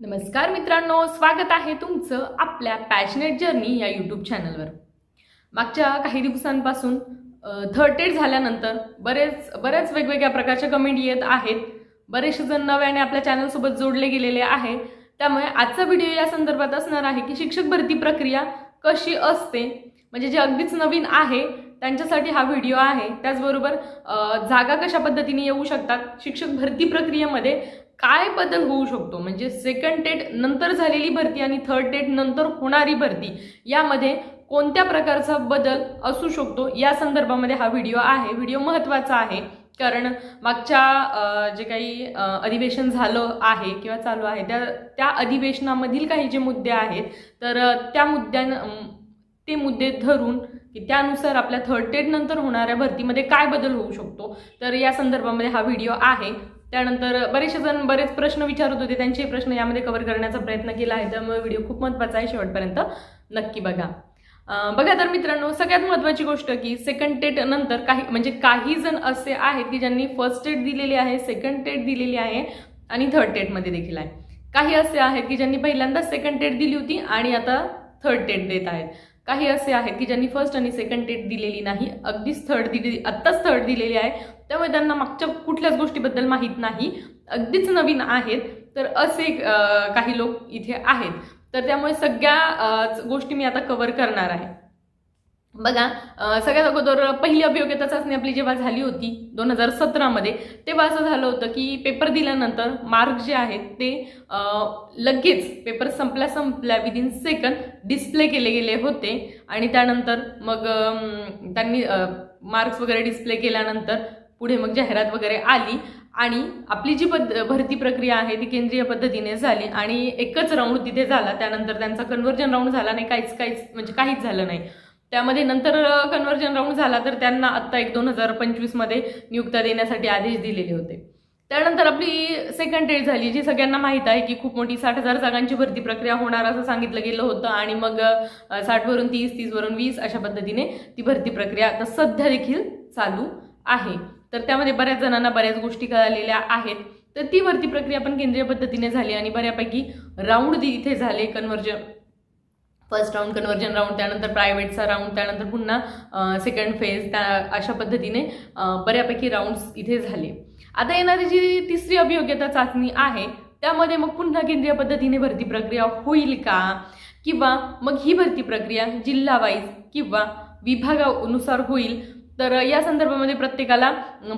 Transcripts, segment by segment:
नमस्कार मित्रांनो स्वागत आहे तुमचं आपल्या पॅशनेट जर्नी या यूट्यूब चॅनलवर मागच्या काही दिवसांपासून थर्ड एड झाल्यानंतर बरेच बऱ्याच वेगवेगळ्या प्रकारच्या कमेंट येत आहेत. बरेचसे जण नव्याने आपल्या चॅनलसोबत जोडले गेलेले आहे. त्यामुळे आजचा व्हिडिओ या संदर्भात असणार आहे की शिक्षक भरती प्रक्रिया कशी असते म्हणजे जे अगदीच नवीन आहे त्यांच्यासाठी हा व्हिडिओ आहे. त्याचबरोबर जागा कशा पद्धतीने येऊ शकतात शिक्षक भरती प्रक्रियेमध्ये काय बदल होऊ शकतो? म्हणजे सेकंड टेट नंतर झालेली भरती आणि थर्ड टेट नंतर होणारी भरती यामध्ये कोणत्या प्रकारचा बदल असू शकतो? या संदर्भामध्ये हा व्हिडिओ आहे. व्हिडिओ महत्त्वाचा आहे कारण मागच्या जे काही अधिवेशन झालं आहे किंवा चालू आहे त्या त्या अधिवेशनामधील काही जे मुद्दे आहेत तर त्या मुद्द्यां ते मुद्दे धरून की त्यानुसार आपल्या थर्ड टेट नंतर होणाऱ्या भरतीमध्ये काय बदल होऊ शकतो. तर या संदर्भामध्ये हा व्हिडिओ आहे. त्यानंतर बरेचसे जण बरेच प्रश्न विचारत होते. त्यांचे प्रश्न यामध्ये कव्हर करण्याचा प्रयत्न केला आहे. त्यामुळे व्हिडिओ खूप महत्त्वाचा आहे. शेवटपर्यंत नक्की बघा. बघा तर मित्रांनो सगळ्यात महत्त्वाची गोष्ट की सेकंड टेट नंतर काही म्हणजे काही जण असे आहेत की ज्यांनी फर्स्ट टेट दिलेली आहे सेकंड टेट दिलेली आहे आणि थर्ड टेटमध्ये देखील आहे. काही असे आहेत की ज्यांनी पहिल्यांदा सेकंड टेट दिली होती आणि आता थर्ड टेट देत आहेत. काही असे आहेत की ज्यांनी फर्स्ट आणि सेकंड डेट दिलेली नाही अगदीच थर्ड दिली आत्ताच थर्ड दिलेली आहे. त्यामुळे त्यांना मागच्या कुठल्याच गोष्टीबद्दल माहीत नाही. अगदीच नवीन आहेत तर असे काही लोक इथे आहेत. तर त्यामुळे सगळ्या गोष्टी मी आता कवर करणार आहे. बघा सगळ्यात अगोदर पहिली अभियोग्यता चाचणी आपली जेव्हा झाली होती दोन हजार सतरामध्ये तेव्हा असं झालं होतं की पेपर दिल्यानंतर मार्क जे आहेत ते लगेच पेपर संपल्या संपल्या विदिन सेकंड डिस्प्ले केले गेले होते. आणि त्यानंतर मग त्यांनी मार्क्स वगैरे डिस्प्ले केल्यानंतर पुढे मग जाहिरात वगैरे आली. आणि आपली जी पद भरती प्रक्रिया आहे ती केंद्रीय पद्धतीने झाली. आणि एकच राऊंड तिथे झाला. त्यानंतर त्यांचा कन्व्हर्जन राऊंड झाला नाही. काहीच काहीच म्हणजे काहीच झालं नाही. त्यामध्ये नंतर कन्व्हर्जन राऊंड झाला तर त्यांना आत्ता एक दोन हजार पंचवीसमध्ये नियुक्त्या देण्यासाठी आदेश दिलेले होते. त्यानंतर आपली सेकंड डेट झाली जी सगळ्यांना माहीत आहे की खूप मोठी साठ हजार जागांची भरती प्रक्रिया होणार असं सांगितलं गेलं होतं आणि मग साठवरून तीस तीसवरून वीस अशा पद्धतीने ती भरती प्रक्रिया आता सध्या देखील चालू आहे. तर त्यामध्ये बऱ्याच जणांना बऱ्याच गोष्टी कळालेल्या आहेत. तर ती भरती प्रक्रिया पण केंद्रीय पद्धतीने झाली आणि बऱ्यापैकी राऊंड इथे झाले conversion first round conversion round त्यानंतर प्रायव्हेटचा राऊंड त्यानंतर पुन्हा सेकंड फेज त्या अशा पद्धतीने बऱ्यापैकी राऊंड्स इथे झाले. आता येणारी जी तिसरी अभियोग्यता चाचणी आहे त्यामध्ये मग पुन्हा केंद्रीय पद्धतीने भरती प्रक्रिया होईल का? किंवा मग ही भरती प्रक्रिया जिल्हावाईज किंवा विभागानुसार होईल? तर या संदर्भामध्ये प्रत्येकाला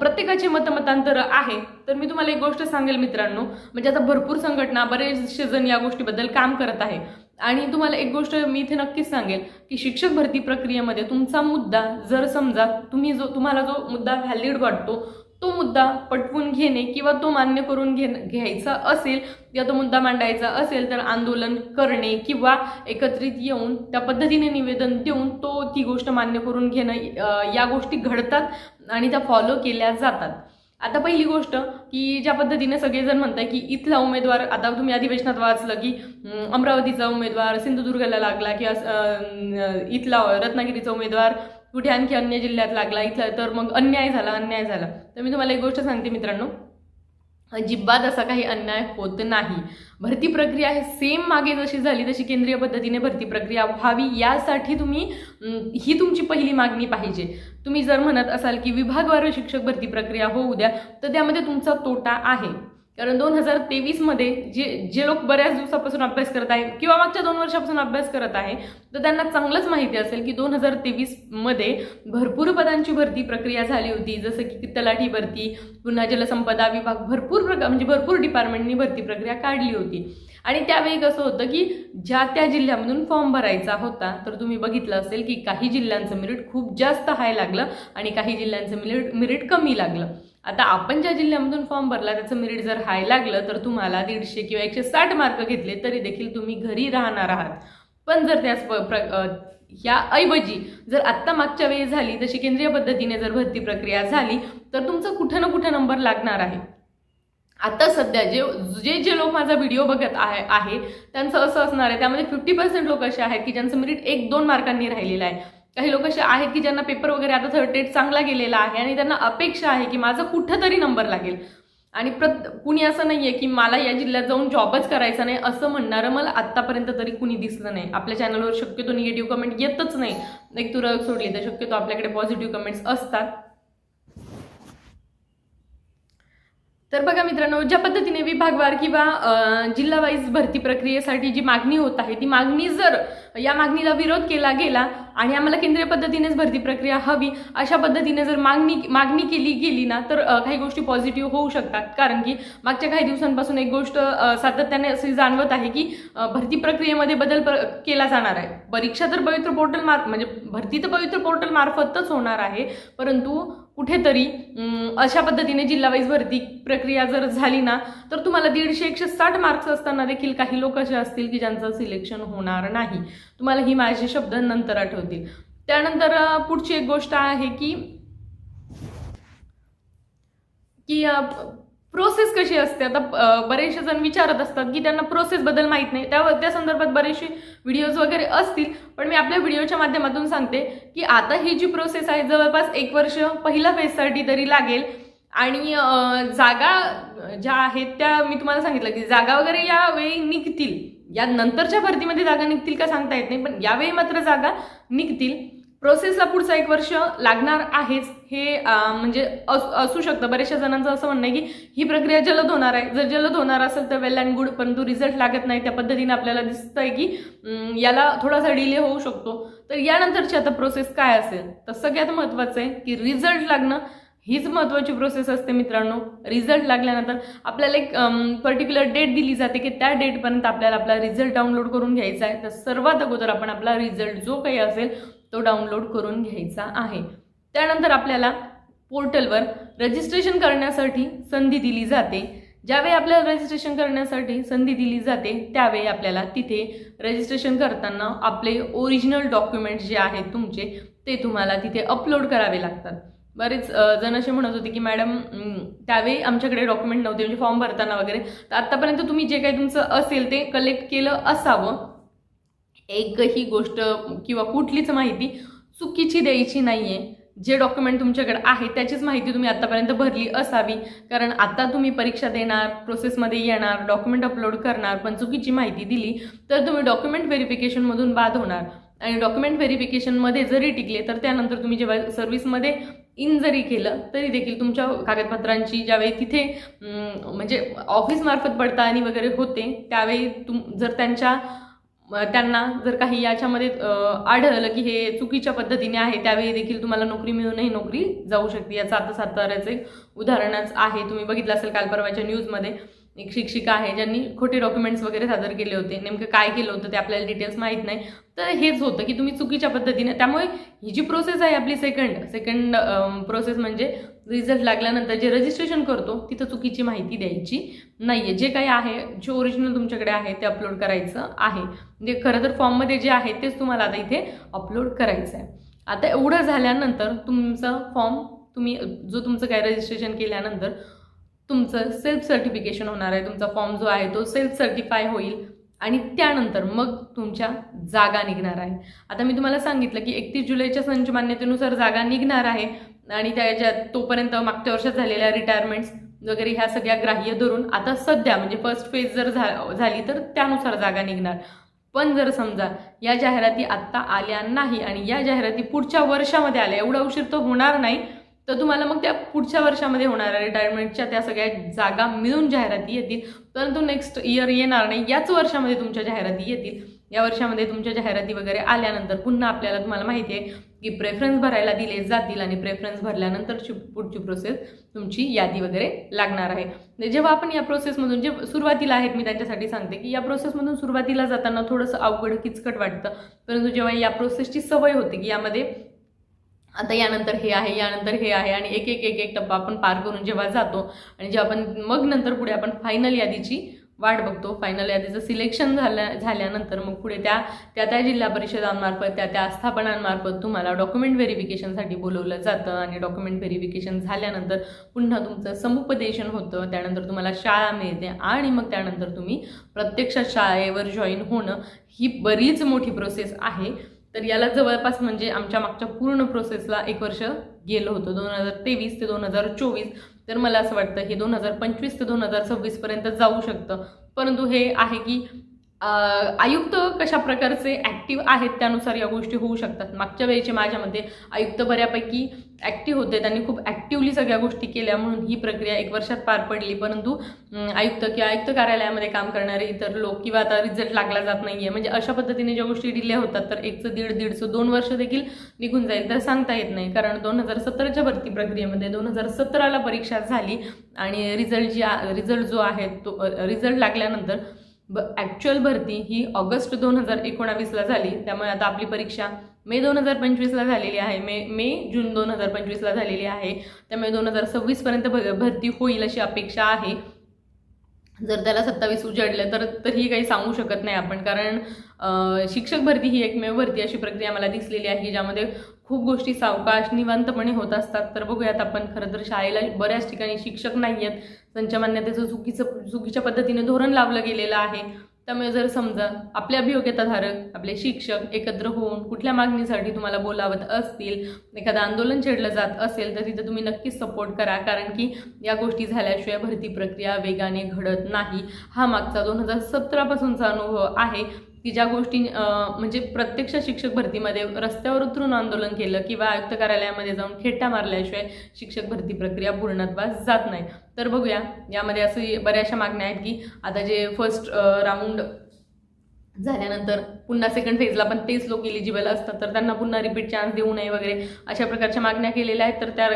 प्रत्येकाचे मतमतांतर आहे. तर मी तुम्हाला एक गोष्ट सांगेल मित्रांनो. म्हणजे आता भरपूर संघटना बरेचसे जण या गोष्टीबद्दल काम करत आहे. आणि तुम्हाला एक गोष्ट मी इथे नक्कीच सांगेल की शिक्षक भरती प्रक्रियेमध्ये तुमचा मुद्दा जर समजा तुम्ही जो तुम्हाला जो मुद्दा व्हॅलिड वाटतो तो मुद्दा पटवून घेणे किंवा तो मान्य करून घे घ्यायचा असेल किंवा तो मुद्दा मांडायचा असेल तर आंदोलन करणे किंवा एकत्रित येऊन त्या पद्धतीने निवेदन देऊन तो ती गोष्ट मान्य करून घेणं या गोष्टी घडतात आणि त्या फॉलो केल्या जातात. आता पहिली गोष्ट की ज्या पद्धतीने सगळेजण म्हणताय की इथला उमेदवार आता तुम्ही अधिवेशनात वाचलं की अमरावतीचा उमेदवार सिंधुदुर्गला लागला किंवा इथला रत्नागिरीचा उमेदवार कुठे आणखी अन्य जिल्ह्यात लागला इथला तर मग अन्याय झाला अन्याय झाला. तर मी तुम्हाला एक गोष्ट सांगते मित्रांनो. अजिबात असा काही अन्याय होत नाही. भरती प्रक्रिया हे सेम मागे जशी झाली तशी केंद्रीय पद्धतीने भरती प्रक्रिया व्हावी यासाठी तुम्ही ही तुमची पहिली मागणी पाहिजे. तुम्ही जर म्हणत असाल की विभागवार शिक्षक भरती प्रक्रिया होऊ द्या तर त्यामध्ये तुमचा तोटा आहे. कारण दोन हजार तेवीसमध्ये जे जे लोक बऱ्याच दिवसापासून अभ्यास करत आहे किंवा मागच्या दोन वर्षापासून अभ्यास करत आहे तर त्यांना चांगलंच माहिती असेल की दोन हजार तेवीसमध्ये भरपूर पदांची भरती प्रक्रिया झाली होती जसं की तलाठी भरती पुन्हा जलसंपदा विभाग भरपूर प्रकार म्हणजे भरपूर डिपार्टमेंटनी भरती प्रक्रिया काढली होती. आणि त्यावेळी कसं होतं की ज्या त्या जिल्ह्यामधून फॉर्म भरायचा होता तर तुम्ही बघितलं असेल की काही जिल्ह्यांचं मेरिट खूप जास्त हाय लागलं आणि काही जिल्ह्यांचं मिरिट मिरिट कमी लागलं. आता आपण ज्या जिल्ह्यामधून फॉर्म भरला त्याचं मेरिट जर हाय लागलं तर तुम्हाला दीडशे किंवा एकशे साठ मार्क घेतले तरी देखील तुम्ही घरी राहणार आहात. पण जर त्याच प- प्र ऐवजी जर आत्ता मागच्या वेळी झाली तशी केंद्रीय पद्धतीने जर भरती प्रक्रिया झाली तर तुमचा कुठं ना कुठं नंबर लागणार आहे. आता सध्या जे जे जे लोक माझा व्हिडिओ बघत आहे आहे त्यांचं असं असणार आहे त्यामध्ये फिफ्टी पर्सेंट लोक असे आहेत की ज्यांचं मेरिट एक दोन मार्कांनी राहिलेलं आहे. काही लोक असे आहेत की ज्यांना पेपर वगैरे आता थर्ड टेट चांगला गेलेला आहे आणि त्यांना अपेक्षा आहे की माझा कुठं तरी नंबर लागेल. आणि प्रत कुणी असं नाही आहे की मला या जिल्ह्यात जाऊन जॉबच करायचा नाही असं म्हणणारं मला आत्तापर्यंत तरी कुणी दिसलं नाही. आपल्या चॅनलवर शक्यतो निगेटिव्ह कमेंट येतच नाही. एक तुरळक सोडली तर शक्यतो आपल्याकडे पॉझिटिव्ह कमेंट्स असतात. तर बघा मित्रांनो ज्या पद्धतीने विभागवार किंवा जिल्हावाईज भरती प्रक्रियेसाठी जी मागणी होत आहे ती मागणी जर या मागणीला विरोध केला गेला आणि आम्हाला केंद्रीय पद्धतीनेच भरती प्रक्रिया हवी अशा पद्धतीने जर मागणी मागणी केली गेली ना तर काही गोष्टी पॉझिटिव्ह होऊ शकतात. कारण की मागच्या काही दिवसांपासून एक गोष्ट सातत्याने अशी जाणवत आहे की भरती प्रक्रियेमध्ये बदल प्र- केला जाणार आहे. परीक्षा तर पवित्र पोर्टल मार्फ म्हणजे भरती तर पवित्र पोर्टल मार्फतच होणार आहे परंतु कुठेतरी अशा पद्धतीने जिल्हावाईज भरती प्रक्रिया जर झाली ना तर तुम्हाला दीडशे एकशे साठ मार्क्स असताना देखील काही लोक असे असतील की ज्यांचं सिलेक्शन होणार नाही. तुम्हाला ही माझे शब्द नंतर आठवतील. त्यानंतर पुढची एक गोष्ट आहे की की प्रोसेस कशी असते? आता बरेचसे जण विचारत असतात की त्यांना प्रोसेसबद्दल माहीत नाही. त्या त्या संदर्भात बरेचसे व्हिडिओज वगैरे असतील. पण मी आपल्या व्हिडिओच्या माध्यमातून सांगते की आता ही जी प्रोसेस आहे जवळपास एक वर्ष पहिल्या फेजसाठी तरी लागेल. आणि जागा ज्या आहेत त्या मी तुम्हाला सांगितलं की जागा वगैरे यावेळी निघतील. या नंतरच्या भरतीमध्ये जागा निघतील का सांगता येत नाही. पण यावेळी मात्र जागा निघतील. प्रोसेसला पुढचं एक वर्ष लागणार आहेच. हे म्हणजे असू शकतं. बऱ्याचशा जणांचं असं म्हणणं आहे की ही प्रक्रिया जलद होणार आहे. जर जलद होणार असेल तर वेल अँड गुड परंतु रिझल्ट लागत नाही त्या पद्धतीने आपल्याला दिसतंय की याला थोडासा डिले होऊ शकतो. तर यानंतरची आता प्रोसेस काय असेल? तर सगळ्यात महत्त्वाचं आहे की रिझल्ट लागणं हीच महत्त्वाची प्रोसेस असते मित्रांनो. रिझल्ट लागल्यानंतर आपल्याला एक पर्टिक्युलर डेट दिली जाते की त्या डेटपर्यंत आपल्याला आपला रिझल्ट डाउनलोड करून घ्यायचा आहे. तर सर्वात अगोदर आपण आपला रिझल्ट जो काही असेल तो डाउनलोड करून घ्यायचा आहे. त्यानंतर आपल्याला पोर्टलवर रजिस्ट्रेशन करण्यासाठी संधी दिली जाते. ज्यावेळी आपल्याला रजिस्ट्रेशन करण्यासाठी संधी दिली जाते त्यावेळी आपल्याला तिथे रजिस्ट्रेशन करताना आपले ओरिजिनल डॉक्युमेंट्स जे आहेत तुमचे ते तुम्हाला तिथे अपलोड करावे लागतात. बरेच जण असे म्हणत होते की मॅडम त्यावेळी आमच्याकडे डॉक्युमेंट नव्हते म्हणजे फॉर्म भरताना वगैरे. तर आत्तापर्यंत तुम्ही जे काही तुमचं असेल ते कलेक्ट केलं असावं. एकही गोष्ट किंवा कुठलीच माहिती चुकीची द्यायची नाही आहे जे डॉक्युमेंट तुमच्याकडे आहे त्याचीच माहिती तुम्ही आत्तापर्यंत भरली असावी. कारण आता तुम्ही परीक्षा देणार प्रोसेसमध्ये येणार डॉक्युमेंट अपलोड करणार पण चुकीची माहिती दिली तर तुम्ही डॉक्युमेंट व्हेरिफिकेशनमधून बाद होणार. आणि डॉक्युमेंट व्हेरिफिकेशनमध्ये जरी टिकले तर त्यानंतर तुम्ही जेव्हा सर्व्हिसमध्ये इन जरी केलं तरी देखील तुमच्या कागदपत्रांची ज्यावेळी तिथे म्हणजे ऑफिसमार्फत पडताळणी वगैरे होते त्यावेळी तुम जर त्यांच्या त्यांना जर काही याच्यामध्ये आढळलं की हे चुकीच्या पद्धतीने आहे त्यावेळी देखील तुम्हाला नोकरी मिळूनही नोकरी जाऊ शकते. याचं आता साताऱ्याचं एक उदाहरणच आहे. तुम्ही बघितलं असेल काल परवाच्या न्यूजमध्ये एक शिक्षिका आहे ज्यांनी खोटे डॉक्युमेंट्स वगैरे सादर केले होते. नेमकं काय केलं होतं ते आपल्याला डिटेल्स माहीत नाही. तर हेच होतं की तुम्ही चुकीच्या पद्धतीने त्यामुळे ही जी प्रोसेस आहे आपली सेकंड सेकंड प्रोसेस म्हणजे रिझल्ट लागल्यानंतर जे रजिस्ट्रेशन करतो तिथं चुकीची माहिती द्यायची नाही आहे जे काही आहे जे ओरिजिनल तुमच्याकडे आहे ते अपलोड करायचं आहे. म्हणजे खरं तर फॉर्ममध्ये जे आहे तेच तुम्हाला आता इथे अपलोड करायचं आहे आता एवढं झाल्यानंतर तुमचं फॉर्म तुम्ही जो तुमचं काय रजिस्ट्रेशन केल्यानंतर तुमचं सेल्फ सर्टिफिकेशन होणार आहे. तुमचा फॉर्म जो आहे तो सेल्फ सर्टिफाय होईल. आणि त्यानंतर मग तुमच्या जागा निघणार आहे. आता मी तुम्हाला सांगितलं की एकतीस जुलैच्या संच मान्यतेनुसार जागा निघणार आहे आणि त्याच्या तोपर्यंत मागच्या वर्षात झालेल्या रिटायरमेंट्स वगैरे ह्या सगळ्या ग्राह्य धरून आता सध्या म्हणजे फर्स्ट फेज जर झा झाली तर त्यानुसार जागा निघणार. पण जर समजा या जाहिराती आत्ता आल्या नाही आणि या जाहिराती पुढच्या वर्षामध्ये आल्या एवढा उशीर तर होणार नाही तर तुम्हाला मग त्या पुढच्या वर्षामध्ये होणाऱ्या रिटायरमेंटच्या त्या सगळ्या जागा मिळून जाहिराती येतील. परंतु नेक्स्ट इयर येणार नाही याच वर्षामध्ये तुमच्या जाहिराती येतील. या वर्षामध्ये तुमच्या जाहिराती वगैरे आल्यानंतर पुन्हा आपल्याला तुम्हाला माहिती आहे की प्रेफरन्स भरायला दिले जातील आणि प्रेफरन्स भरल्यानंतरची पुढची प्रोसेस तुमची यादी वगैरे लागणार आहे. म्हणजे जेव्हा आपण या प्रोसेसमधून जे सुरुवातीला आहेत मी त्यांच्यासाठी सांगते की या प्रोसेसमधून सुरुवातीला जाताना थोडंसं अवघड किचकट वाटतं. परंतु जेव्हा या प्रोसेसची सवय होते की यामध्ये आता यानंतर हे आहे यानंतर हे आहे आणि एक एक एक एक टप्पा आपण पार करून जेव्हा जातो आणि जेव्हा आपण मग नंतर पुढे आपण फायनल यादीची वाट बघतो. फायनल यादीचं सिलेक्शन झाल्या झाल्यानंतर मग पुढे त्या त्या त्या जिल्हा परिषदांमार्फत त्या त्या आस्थापनांमार्फत तुम्हाला डॉक्युमेंट व्हेरिफिकेशनसाठी बोलवलं जातं आणि डॉक्युमेंट व्हेरिफिकेशन झाल्यानंतर पुन्हा तुमचं समुपदेशन होतं. त्यानंतर तुम्हाला शाळा मिळते आणि मग त्यानंतर तुम्ही प्रत्यक्षात शाळेवर जॉईन होणं ही बरीच मोठी प्रोसेस आहे. तर याला जवळपास म्हणजे आमच्या मागच्या पूर्ण प्रोसेसला एक वर्ष गेलं होतं. दोन हजार तेवीस ते दोन हजार चोवीस. तर मला असं वाटतं हे दोन हजार पंचवीस ते दोन हजार सव्वीसपर्यंत जाऊ शकतं. परंतु हे आहे की आयुक्त कशा प्रकारचे ॲक्टिव्ह आहेत त्यानुसार या गोष्टी होऊ शकतात. मागच्या वेळेचे माझ्यामध्ये आयुक्त बऱ्यापैकी ॲक्टिव्ह होते. त्यांनी खूप ॲक्टिव्हली सगळ्या गोष्टी केल्या म्हणून ही प्रक्रिया एक वर्षात पार पडली. परंतु आयुक्त किंवा आयुक्त कार्यालयामध्ये काम करणारे इतर लोक किंवा आता रिझल्ट लागला जात नाही आहे म्हणजे अशा पद्धतीने ज्या गोष्टी डिले होतात तर एकचं दीड दीडचं दोन वर्ष देखील निघून जाईल तर सांगता येत नाही. कारण दोन हजार सतराच्या भरती प्रक्रियेमध्ये दोन हजार सतराला परीक्षा झाली आणि रिझल्ट जी रिझल्ट जो आहे तो रिझल्ट लागल्यानंतर ब ॲक्च्युअल भरती ही ऑगस्ट दोन हजार एकोणावीसला झाली. त्यामुळे आता आपली परीक्षा मे दोन हजार पंचवीसला झालेली आहे. मे मे जून दोन हजार पंचवीसला झालेली आहे. त्यामुळे दोन हजार सव्वीसपर्यंत भ भरती होईल अशी अपेक्षा आहे. जर त्याला सत्तावीस उजाडलं तर तरीही काही सांगू शकत नाही आपण. कारण शिक्षक भरती ही एकमेव भरती अशी प्रक्रिया मला दिसलेली आहे ज्यामध्ये खूप गोष्टी सावकाश निवांतपणे होत असतात. तर बघूयात आपण खरं तर शाळेला बऱ्याच ठिकाणी शिक्षक नाही आहेत त्यांच्या मान्यतेचं चुकीचं चुकीच्या पद्धतीने धोरण लावलं गेलेलं आहे. त्यामुळे जर समजा आपले अभियोग्यताधारक आपले शिक्षक एकत्र होऊन कुठल्या मागणीसाठी तुम्हाला बोलावत असतील एखादं आंदोलन छेडलं जात असेल तर तिथं तुम्ही नक्कीच सपोर्ट करा. कारण की या गोष्टी झाल्याशिवाय भरती प्रक्रिया वेगाने घडत नाही. हा मागचा दोन हजार सतरापासूनचा अनुभव आहे की ज्या गोष्टी म्हणजे प्रत्यक्ष शिक्षक भरतीमध्ये रस्त्यावर उतरून आंदोलन केलं किंवा आयुक्त कार्यालयामध्ये जाऊन खेटा मारल्याशिवाय शिक्षक भरती प्रक्रिया पूर्णत्वास जात नाही. तर बघूया. यामध्ये असे बऱ्याचशा मागण्या आहेत की आता जे फर्स्ट राऊंड झाल्यानंतर पुन्हा सेकंड फेजला पण तेच लोक इलिजिबल असतात. तर त्यांना पुन्हा रिपीट चान्स देऊ नये वगैरे अशा प्रकारच्या मागण्या केलेल्या आहेत. तर त्या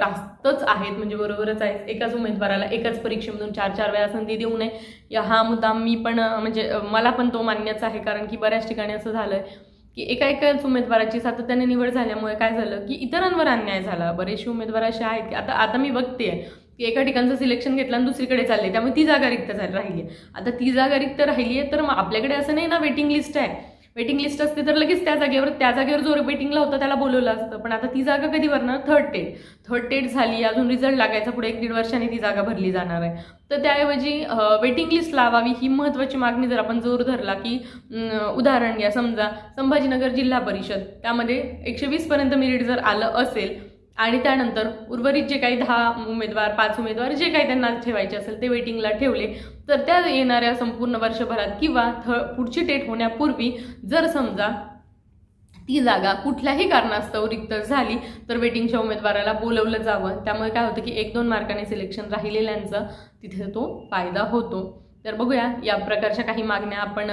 रास्तच आहेत. म्हणजे बरोबरच आहे एकाच उमेदवाराला एकाच परीक्षेमधून चार चार वेळा संधी देऊ नये. या हा मुद्दा मी पण म्हणजे मला पण तो मान्यच आहे. कारण की बऱ्याच ठिकाणी असं झालं आहे की एका एकाच उमेदवाराची सातत्याने निवड झाल्यामुळे काय झालं की इतरांवर अन्याय झाला. बरेचसे उमेदवार असे आहेत की आता आता मी बघते आहे की एका ठिकाणचं सिलेक्शन घेतलं आणि दुसरीकडे चालले. त्यामुळे ती जागा रिक्त झाली राहिली आहे आता ती जागा रिक्त राहिली आहे तर मग आपल्याकडे असं नाही ना वेटिंग लिस्ट आहे. वेटिंग लिस्ट असते तर लगेच त्या जागेवर त्या जागेवर जो वेटिंगला होता त्याला बोलवलं असतं. पण आता ती जागा कधी भरणार? थर्ड टेट थर्ड टेट झाली. अजून रिझल्ट लागायचा पुढे एक दीड वर्षाने ती जागा भरली जाणार आहे. तर त्याऐवजी वेटिंग लिस्ट लावावी ही महत्त्वाची मागणी जर आपण जोर धरला की उदाहरण घ्या. समजा संभाजीनगर जिल्हा परिषद. त्यामध्ये एकशे वीसपर्यंत मेरिट जर आलं असेल आणि त्यानंतर उर्वरित जे काही दहा उमेदवार पाच उमेदवार जे काही त्यांना ठेवायचे असेल ते वेटिंगला ठेवले. तर त्या येणाऱ्या संपूर्ण वर्षभरात किंवा थ पुढची टेट होण्यापूर्वी जर समजा ती जागा कुठल्याही कारणास्तव रिक्त झाली तर वेटिंगच्या उमेदवाराला बोलवलं जावं. त्यामुळे काय होतं की एक दोन मार्काने सिलेक्शन राहिलेल्यांचा तिथे तो फायदा होतो. तर बघूया या प्रकारच्या काही मागण्या आपण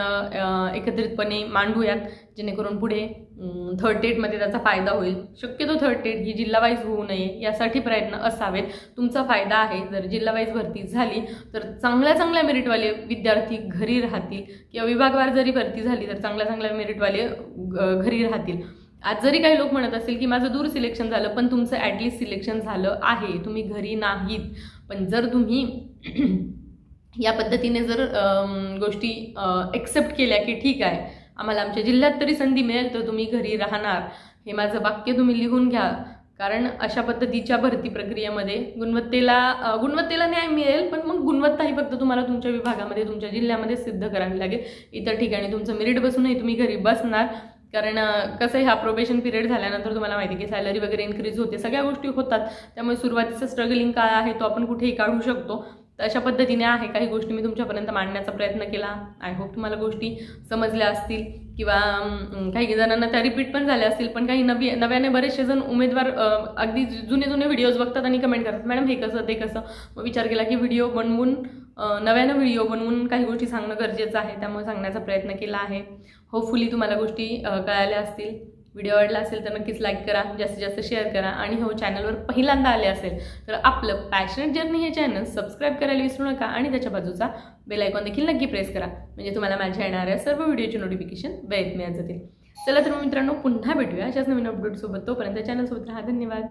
एकत्रितपणे मांडूयात जेणेकरून पुढे थर्ड टेटमध्ये त्याचा फायदा होईल. शक्यतो थर्ड टेट ही जिल्हावाईज होऊ नये यासाठी प्रयत्न असावेत. तुमचा फायदा आहे जर जिल्हावाईज भरती झाली तर चांगल्या चांगल्या मेरिटवाले विद्यार्थी घरी राहतील किंवा विभागवार जरी भरती झाली तर चांगल्या चांगल्या मेरिटवाले घरी राहतील. आज जरी काही लोक म्हणत असेल की माझं दूर सिलेक्शन झालं पण तुमचं ॲटलिस्ट सिलेक्शन झालं आहे तुम्ही घरी नाहीत. पण जर तुम्ही या पद्धतीने जर गोष्टी एक्सेप्ट केल्या की ठीक आहे आम्हाला आमच्या जिल्ह्यात तरी संधी मिळेल तर तुम्ही घरी राहणार. हे माझं वाक्य तुम्ही लिहून घ्या. कारण अशा पद्धतीच्या भरती प्रक्रियेमध्ये गुणवत्तेला गुणवत्तेला न्याय मिळेल पण मग गुणवत्ता ही फक्त तुम्हाला तुमच्या विभागामध्ये तुमच्या जिल्ह्यामध्ये सिद्ध करावी लागेल. इतर ठिकाणी तुमचं मेरिट बसूनही तुम्ही घरी बसणार. कारण कसं आहे हा प्रोबेशन पिरियड झाल्यानंतर तुम्हाला माहिती आहे की सॅलरी वगैरे इन्क्रीज होते सगळ्या गोष्टी होतात. त्यामुळे सुरुवातीचा स्ट्रगलिंग काय आहे तो आपण कुठेही काढू शकतो. तर अशा पद्धतीने आहे काही गोष्टी मी तुमच्यापर्यंत मांडण्याचा प्रयत्न केला. आय होप तुम्हाला गोष्टी समजल्या असतील किंवा काही जणांना त्या रिपीट पण झाल्या असतील पण काही नवी नव्याने बरेचसे जण उमेदवार अगदी जुने जुने व्हिडिओज बघतात आणि कमेंट करतात. मॅडम हे कसं ते कसं? मग विचार केला की व्हिडिओ बनवून नव्यानं व्हिडिओ बनवून काही गोष्टी सांगणं गरजेचं आहे. त्यामुळे सांगण्याचा प्रयत्न केला आहे. होपफुली तुम्हाला गोष्टी कळाल्या असतील. व्हिडिओ आवडला असेल तर नक्कीच लाईक करा जास्तीत जास्त शेअर करा. आणि हो चॅनलवर पहिल्यांदा आले असेल तर आपलं पॅशनेट जर्नी हे चॅनल सबस्क्राईब करायला विसरू नका आणि त्याच्या बाजूचा बेल आयकॉन देखील नक्की प्रेस करा. म्हणजे तुम्हाला माझ्या येणाऱ्या सर्व व्हिडिओचे नोटिफिकेशन वेळेत मिळत जातील. चला तर मग मित्रांनो पुन्हा भेटूया. अशाच नवीन अपडेटसोबत तोपर्यंत चॅनलसोबत राहा. धन्यवाद.